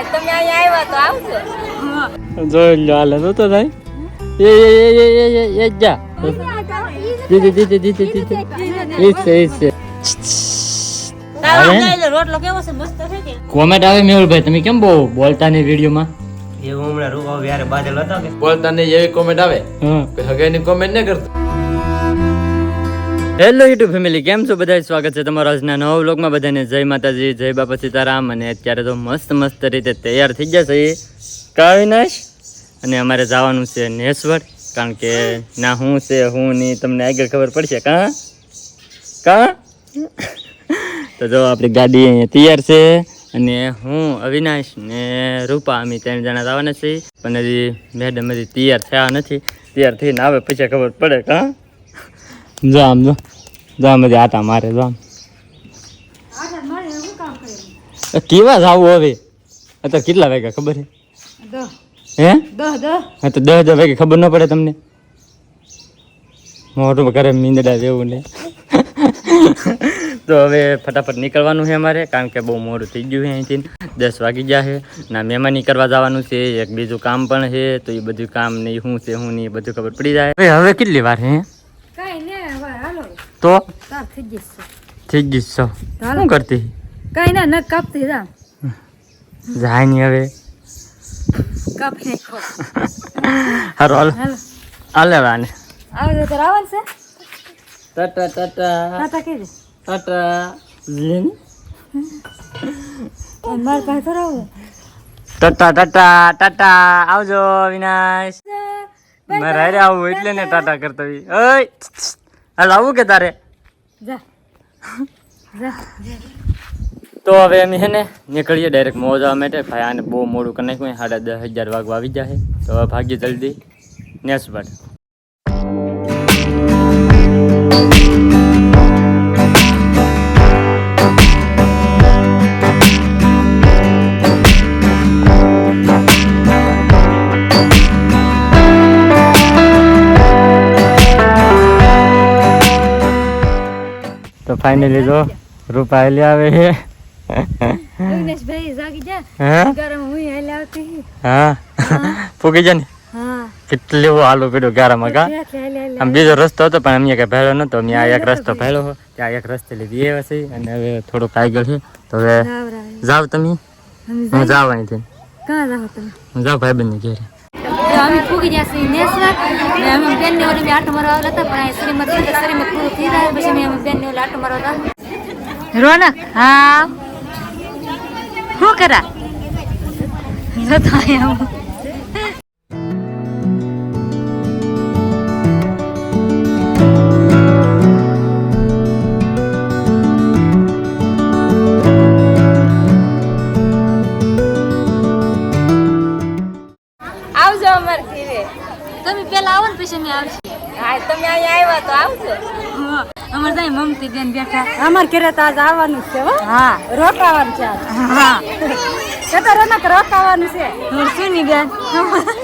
હા તમે અહીંયા આવ્યા તો આવજો. જોઈ લો હાલે તો તો થાય? એ એ એ એ એ એ એ જા. દીદી દીદી દીદી દીદી ઈસે ઈસે રોટલો કેવો છે? મસ્ત છે કે? કોમેન્ટ આવે મેહુલભાઈ તમે કેમ બહુ બોલતા નહીં વિડીયોમાં? એવું હમણાં રૂપા યારે બાદલ હતા કે? બોલતા નહીં એવી કોમેન્ટ આવે? હા. કોઈ હગાઈની કોમેન્ટ ન કરતો? હેલો યુટ્યુબ ફેમિલી કેમ છો? બધા સ્વાગત છે તમારા આજના નવા વ્લોગમાં. બધાને જય માતાજી, જય બાપા સીતારામ. અને અત્યારે તો મસ્ત મસ્ત રીતે તૈયાર થઈ ગયા છે કાવિનાશ. અને અમારે જવાનું છે નેશ્વર કારણ કે ના હું છે, હું નહીં તમને આગળ ખબર પડશે. કા? કા? તો જો આપણી ગાડી અહીંયા તૈયાર છે. અને હું, અવિનાશ ને રૂપા, અમે ત્રણ જણા જવાના છીએ. પણ હજી મેડમ હજી તૈયાર થયા નથી. તૈયાર થઈને આવે પછી ખબર પડે. કા? જો આમ જો. જો બધી આટા મારે જો આમ. કેવા જાવું હવે? અત્યારે કેટલા વાગ્યા ખબર છે હે? હા તો દસ દસ વાગે ખબર ન પડે તમને? મોટું ઘરે મીંદડા જેવું ને. તો હવે ફટાફટ નીકળવાનું છે અમારે કારણ કે બહુ મોડું થઈ ગયું છે અહીંથી. દસ વાગી ગયા છે ના મહેમાની કરવા જવાનું છે એક બીજું કામ પણ છે તો એ બધું કામ નહીં શું છે શું નહીં બધું ખબર પડી જાય. હવે કેટલી વાર હાલો તો? થઈ જશે ગઈ છો. શું કરતી? કઈ ના નખ કાપતી જા. જાય નહીં હવે. કાપ નાખો. હારો હાલ. હાલો. વાને આવે આવજો તો આવવાનું છે? ટાટા ટાટા. તાતા કે ટાટા. લીન માર પાસે તો આવો ટાટા ટાટા ટાટા. આવજો વિનાશ. મારે આવું એટલે ને ટાટા કરતા. ઓય! હાલ આવું કે તારે? જા. જા. તો હવે અમે હે ને નીકળીએ ડાયરેક્ટ મોજ આવવા માટે. ભાઈ આને બહુ મોડું કનેક્ટ હોય સાડા દસ હજાર વાગવા આવી જાય તો હવે ભાગ્ય જલ્દી. નેસબટ ફાઇનલી જો રૂપા લે આવે છે. અવિનાશ જાગી જા. હા? ગરમ હું હાલે આવતી. હા? ફૂકી જા ને કેટલું હાલો પડ્યો ગારામાં કા? હાલે હાલે આમ બીજો રસ્તો હતો પણ અમે કઈ ભેળો નતો અમે આ એક રસ્તો ભેળો હો. ત્યાં એક રસ્તે લીધી એ છે અને હવે થોડુંક આગળ છે. તો હવે જાવ તમે? હું જાવ અહીંથી. જાવ ભાઈ બંને ઘેરે. તો અમે ફૂગી જશે નેસવા. ને અમે બેન ને ઓલી આટો મારવા આવેલા હતા, પણ આ શ્રીમત છે શ્રીમત પૂરું થઈ જાય. પછી અમે બેન ને ઓલી આટો મારવા હતા. રોનક, હા? શું કરા? અહીંયા આવશે. હા તમે અહીંયા આવ્યા તો આવજો અમાર ત્યાં મમતી બેન બેઠા. અમાર ઘરે તો આજ આવવાનું છે હો. હા. રોકાવાનું છે હા. તો તો રોકાવાનું છે. હું સુની બેન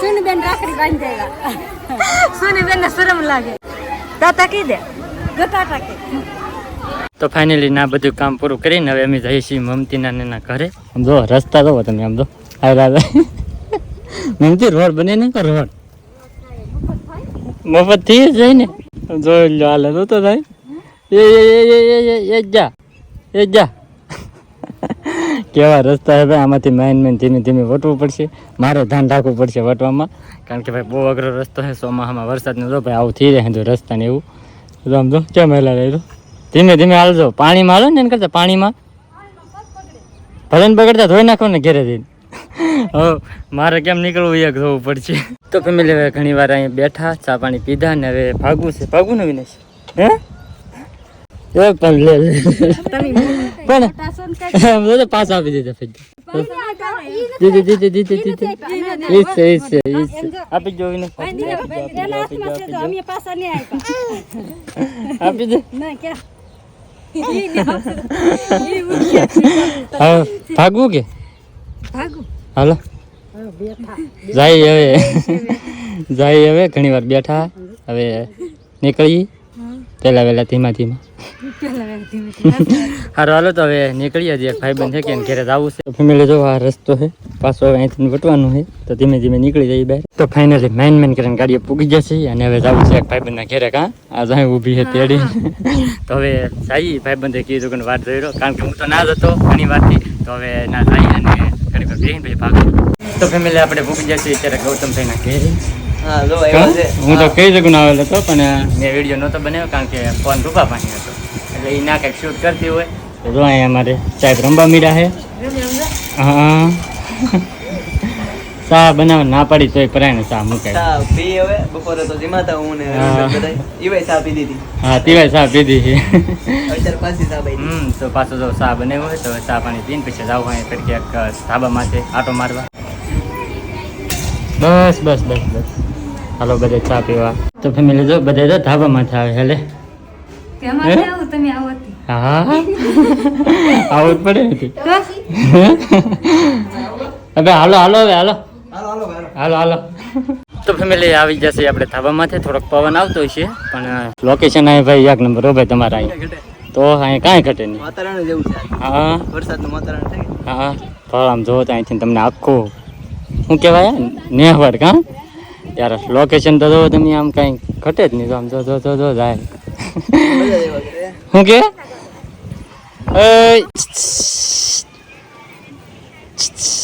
સુની બેન રાખડી બાંધી સુની બેન ને શરમ લાગે. તાતા દે. તો ફાઇનલી ના બધું કામ પૂરું કરીને હવે અમે જઈએ છીએ મમતીના ના ઘરે. જો રસ્તા જોવો તમે આમ જો. આવ્યા મમતી રોડ બને ને કો રોડ? મફત થઈ જાય ને? જોઈ લો હાલે તો તો થાય એ એ એ જા એ, જા. કેવા રસ્તા ભાઈ, આમાંથી મેન મેન ધીમે ધીમે વટવું પડશે. મારે ધ્યાન રાખવું પડશે વટવામાં. કારણ કે ભાઈ, બહુ અઘરો રસ્તો છે ચોમાસામાં વરસાદનો. જો ભાઈ, આવું થઈ રહે જો રસ્તા ને એવું સમજો કેમ હેલા રહે તો ધીમે ધીમે હાલજો. પાણીમાં હાલો ને એને કરતા, પાણીમાં. ભલે બગડતા ધોઈ નાખો ને ઘેરે જઈને. હવે મારે કેમ નીકળવું? એક જોવું પડશે. તો ફેમિલી હવે ઘણી વાર અહીંયા બેઠા ચા પાણી પીધા ને હવે ભાગવું છે. ભાગવું ને વિનેશ? હે? પણ પાસ આપી દીધા દીદી દીદી દીદી દીદી આપી જો. વિનેશ. આપી દો, ના ક્યાં? ભાગવું કે? ભાગું હાલો. જાય હવે. જાય હવે, ઘણી વાર બેઠા. હવે નીકળી પહેલા વહેલા ધીમા ધીમા. હારો, હાલો તો હવે નીકળી હજી એક ભાઈબંધ છે કે ઘેરે જવું છે. ફેમિલી જો, આ રસ્તો છે. પાછો હવે અહીંથી વટવાનું છે. તો ધીમે ધીમે નીકળી જઈએ બહાર. તો ફાઇનલી મેન મેન કરીને ગાડીએ પૂગી જશે અને હવે જવું છે એક ભાઈબંધના ઘેરે કાં. આ જાય ઊભી છે તેડી. તો હવે જઈએ ભાઈબંધે કીધું કે વાત જોઈ રહ્યો કારણ કે હું તો ના જતો ઘણી વારથી. તો હવે ના જઈએ અને ઘણી વાર બેહીને પછી ભાગો તો ફેમિલી આપણે ભૂખી જશે અત્યારે ગૌતમભાઈના ઘરે. હા હું તો કઈ જગ્યા આવેલો હતો પણ મેં વીડિયો નહોતો બનાવ્યો કારણ કે ફોન રૂપા પાસે હતો. એટલે એ ના કંઈક શૂટ કરતી હોય. તો જો અહીંયા અમારે સાહેબ રંબા મીડા છે. હા. ચા બનાવ ના પાડી તોય પરાયણે ચા મૂકે. ચા પી હવે બપોરે તો જીમાતા હું ને હા. ઈવાય ચા પી દીધી. હા તીવાય ચા પીધી છે અત્યારે પાછી ચા પી હમ તો પાછો જો ચા બનાવ્યો હોય તો સા ચા પાણી પીને પછી જાવ હોય ફરી ક્યાંક ધાબા માથે આટો મારવા. બસ બસ બસ બસ. હાલો બધે ચા પીવા. તો ફેમિલી જો બધે તો ધાબા માથે આવે હેલે. તમે આવો હા આવું જ પડે હવે હાલો હાલો હવે હાલો. હાલો હાલો. તો ફેમિલી આવી જશે આપણે ધાબામાંથી થોડોક પવન આવતો છે પણ લોકેશન અહીં ભાઈ એક નંબર હો ભાઈ તમારા અહીં. તો અહીં કાંઈ ઘટે નહીં. વાતાવરણ જેવું છે હા. વરસાદનું વાતાવરણ છે હા તો આમ જોવો તો અહીંથી તમને આખું શું કહેવાય નેહવર કાં? યાર લોકેશન તો જોવો તમે આમ કાંઈ ઘટે જ નહીં. તો આમ જો જો જો જો જાય. જ. શું કે એય. જો, જો.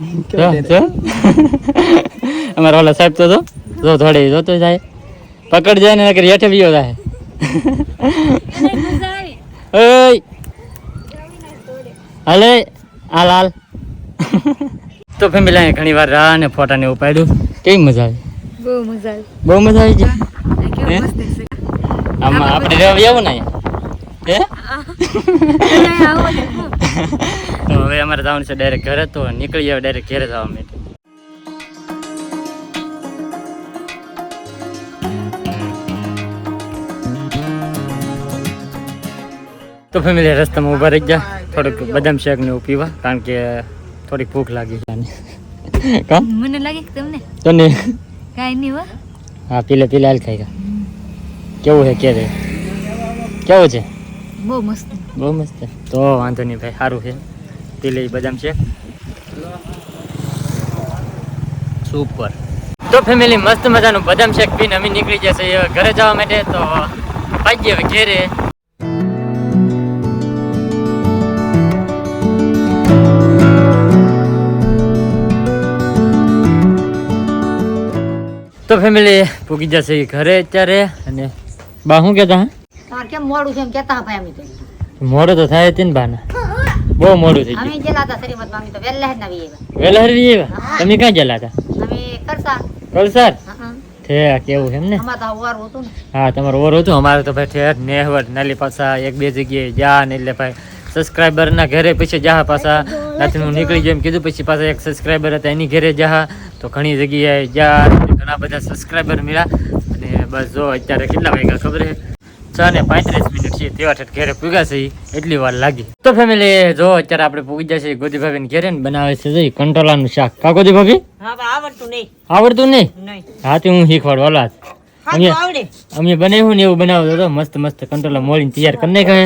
અમારા ઓલા સાહેબ તો જો જો થોડે જોતો જાય. પકડ જાય ને નકરી હેઠે બીયો જાય. એય. હાલે હાલ હાલ. તો ફેમિલી ઘણી વાર રાહ ને ફોટા ને એવું પાડ્યું. કેવી મજા આવી? બહુ મજા આવી. બહુ મજા આવી ગઈ? આમાં આપણે રહેવા આવું ને હે. તો હવે અમારે જવાનું છે ડાયરેક્ટ ઘરે તો નીકળી આવે ડાયરેક્ટ ઘરે જવા માટે. તો ફેમિલી રસ્તામાં ઊભા રહી ગયા. થોડુંક બદામ શેક ને પીવા કારણ કે થોડીક ભૂખ લાગી ગયા મને લાગે કે તમને? તને? કાંઈ નહીં હો. હા પીલે પીલે હાલ ખાઈ કેવું છે કે કેવું છે? બહુ મસ્ત. બહુ મસ્ત. તો વાંધો નહીં ભાઈ, સારું છે. લઈ બદામ છે. સુપર તો ફેમિલી મસ્ત મજાનું બદામ શેક પીને અમે નીકળી જશે. ઘરે જવા માટે તો ભાગીએ હવે ઘેરે. તો ફેમિલી પૂગી જશે ઘરે અત્યારે. અને બા, શું કહેતા? તમારે કેમ મોડું છે એમ કહેતા ભાઈ અમે તો. મોડું તો થાય છે ને બાના. બહુ મોડું થઈ અમે ગયું. ગયેલા હતા તો આવ્યા વહેલા હરવી તમે ક્યાં ગયેલા હતા? અમે કેવું એમ ને અમારે તો વાર હતું હા તમારું ઓર હતું? અમારે તો ભાઈ ઠેર નાલી પાછા એક બે જગ્યાએ જા ને એટલે ભાઈ સબસ્ક્રાઈબર ના ઘરે પછી જાહ પાછા. રાત્રે હું નીકળી ગયો એમ કીધું પછી પાછા એક સબસ્ક્રાઈબર હતા એની ઘરે જા. તો ઘણી જગ્યાએ જા. ઘણા બધા સબસ્ક્રાઈબર મળ્યા. અને બસ જો અત્યારે કેટલા વાગ્યા ખબર છે? છ ને પાંત્રીસ મિનિટ છે. તેવા ઠેઠ ઘરે પૂગ્યા છે. એટલી વાર લાગી. તો ફેમિલી જો અત્યારે આપણે પૂગી જશે ગોદી ભાભી ઘરે ને બનાવે છે જોઈ કંટોલાનું શાક. કા ગોદી ભાભી? આવડતું નહીં. આવડતું નહીં? નહીં. હું શીખવાડું ઓલા અમે અમે બનાવ્યું ને એવું બનાવતો હતો. મસ્ત મસ્ત કંટ્રોલર મોળીને તૈયાર કરી નાખે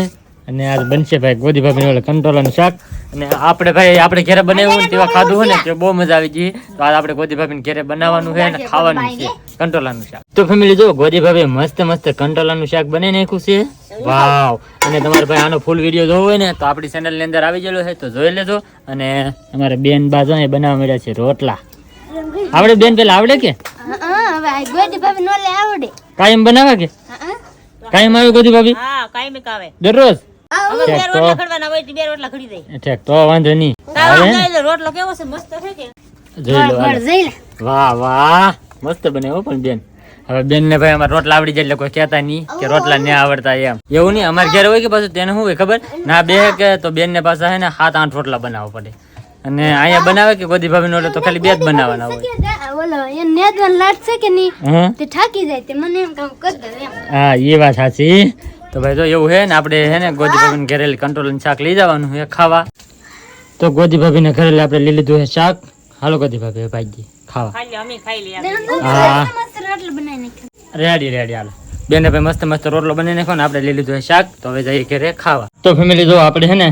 અને આજ બનશે ભાઈ ગોદી ભાભી ઓલા કંટ્રોલરનું શાક. અને આપણે ભાઈ આપણે ઘરે બનાવ્યું ને તેવા ખાધું હોય ને તે બહુ મજા આવી ગઈ. તો આજ આપણે ગોદી ભાભીને ઘરે બનાવવાનું છે અને ખાવાનું છે. કંટ્રોલરનું શાક. તો ફેમિલી જો ગોદી ભાભી મસ્ત મસ્ત કંટોલાનું શાક બને નાખ્યું છે. વાવ. અને તમારે ભાઈ આનો ફૂલ વીડિયો જોવો હોય ને તો આપણી ચેનલની અંદર આવી ગયેલો છે તો જોઈ લેજો. અને અમારે બેન બાજુ અહીં બનાવવા મળ્યા છે રોટલા. આવડે બેન પેલા આવડે કે? કાયમ બનાવે કે? કાયમ આવે ગોદી ભાભી? હા દરરોજ? અમે ઠેક બે તો રોટલા ખડવાના હોય તો બે રોટલા ખડી દઈ ઠેક તો વાંધો નહીં. તાવ હવે જાય તો રોટલો કેવો છે? મસ્ત છે કે? જોઈ લો. વાહ વાહ. મસ્ત બને હો પણ બેન. હવે બેન ને ભાઈ અમારે રોટલા આવડી જાય એટલે કોઈ કહેતા નહીં કે રોટલા ને આવડતા એમ. એવું નહીં અમારે ઘેર હોય કે પાછું તેને શું હોય ખબર? ના બે કે તો બેન ને પાછા હે ને સાત આઠ રોટલા બનાવવા પડે. અને અહીંયા બનાવે કે ગોદી ભાભી નો તો ખાલી બે જ બનાવવાના હોય. એ છે હં? તે થાકી જાય તે મને એમ કામ કરી દે એમ. હા એ વાત સાચી. તો ભાઈ જો એવું હે ને આપણે હે ને ગોદી ભાભીને ઘરે કંટ્રોલ શાક લઈ જવાનું છે ખાવા. તો ગોદી ભાભીને ઘરે આપણે લઈ લીધું છે શાક. હાલો ગોદી ભાભી ભાઈ ખાવા ખાઈ લે અમે ખાઈ લઈએ. હા. મસ્ત રોટલો બનાવી નાખ્યો. રેડી રેડી હાલો. બેને ભાઈ મસ્ત મસ્ત રોટલો બની નાખો ને આપણે લઈ લીધું છે શાક તો હવે જઈએ ઘરે ખાવા. તો ફેમિલી જો આપણે છે ને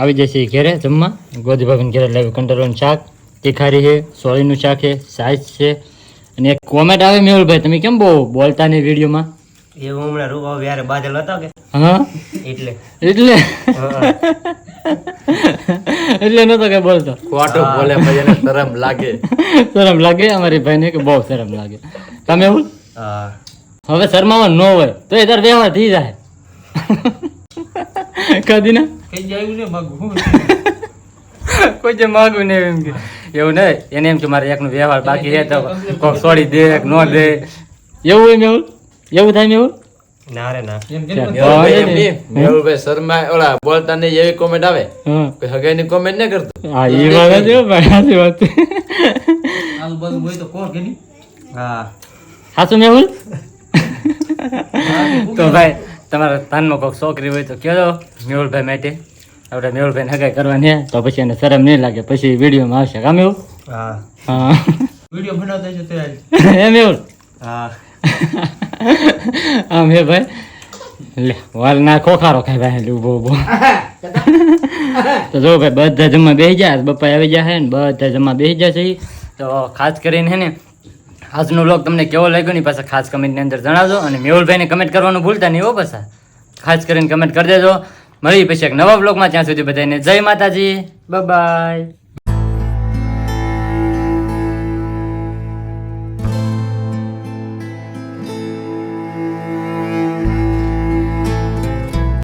આવી જઈએ ઘરે જમવા. ગોધી ભાભીને ઘરે લાવ્યું કંટરોનું શાક. તીખારી છે સોળીનું શાક છે સાઈઝ છે. અને એક કોમેન્ટ આવે મેહુલભાઈ તમે કેમ બહુ બોલતા નહીં વિડીયોમાં? એવું હમણાં રૂપા યારે બાદલ હતો કે? હા? એટલે. એટલે? એટલે નતો કે બોલતો. ખોટું બોલે ભાઈ એને શરમ લાગે. શરમ લાગે અમારી ભાઈને કે બહુ શરમ લાગે. તમે એવું? હવે શરમાવા ન હોય તો એ તાર વ્યવહાર થઈ જાય. કદી ના? કઈ જાય ને ભાગવું કોઈ જે માગું ને એમ કે. એવું નહીં એને એમ કે મારે એકનો વ્યવહાર બાકી રહે તો કોક છોડી દે એક ન દે. એવું એમ એવું? એવું થાય ને એવું? ના. રે ના મેહુલભાઈ એમ નહીં. મેહુલભાઈ શર્મા ઓલા બોલતા નહીં એવી કોમેન્ટ આવે? હગાઈની કોમેન્ટ ન કરતો? હા એ વાત છે ભાઈ સાચી વાત. છે આજુબાજુ હોય તો કોણ કે નહીં. હા. સાચું મેહુલ તો ભાઈ તમારા તાનમાં કોઈક છોકરી હોય તો કહેજો મેહુલભાઈ માટે. આપણે મેહુલભાઈ હગાઈ કરવાની તો પછી એને શરમ નહીં લાગે. પછી વિડીયોમાં આવશે. કામ એવું હા. હા. વીડિયો બનાવતા છે તો એમ એવું હા. આમ હે ભાઈ. લે, વાલ ના ખોખારો ખાય ભાઈ. ઊભો ઊભો. તો જો ભાઈ, બધા જમવા બેસી જાય બપ્પા આવી જાય ને, બધા જમવા બેસી જાય છે તો ખાસ કરીને હે ને, આજનો વ્લોગ તમને કેવો લાગ્યો ને પાછા ખાસ કમેન્ટની અંદર જણાવજો. અને મેહુલભાઈને કમેન્ટ કરવાનું ભૂલતા નહીં હો પાછા. ખાસ કરીને કમેન્ટ કરી દેજો. મળી પછી એક નવા વ્લોગમાં ત્યાં સુધી બધાને જય માતાજી. બાય